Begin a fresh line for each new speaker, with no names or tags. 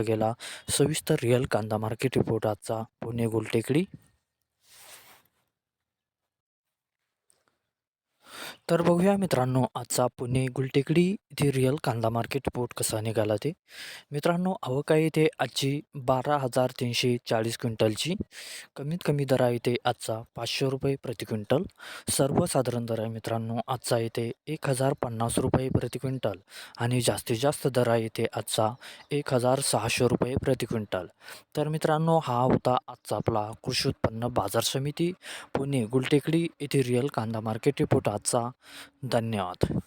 गेला. सविस्तर रिअल कांदा मार्केट रिपोर्ट आजचा. पुणे गुलटेकडी. तर बघूया मित्रांनो आजचा पुणे गुलटेकडी इथे रिअल कांदा मार्केट रिपोर्ट कसा निघाला ते. मित्रांनो आवक आहे इथे आजची बारा हजार तीनशे चाळीस क्विंटलची. कमीत कमी दर आहे इथे आजचा पाचशे रुपये प्रति क्विंटल. सर्वसाधारण दर आहे मित्रांनो आजचा इथे एक हजार पन्नास रुपये प्रति क्विंटल आणि जास्तीत जास्त दर आहे इथे आजचा एक हजार सहाशे रुपये प्रति क्विंटल. तर मित्रांनो हा होता आजचा आपला कृषी उत्पन्न बाजार समिती. पुणे गुलटेकडी येथे रिअल कांदा मार्केट रिपोर्ट आजचा धन्यवाद.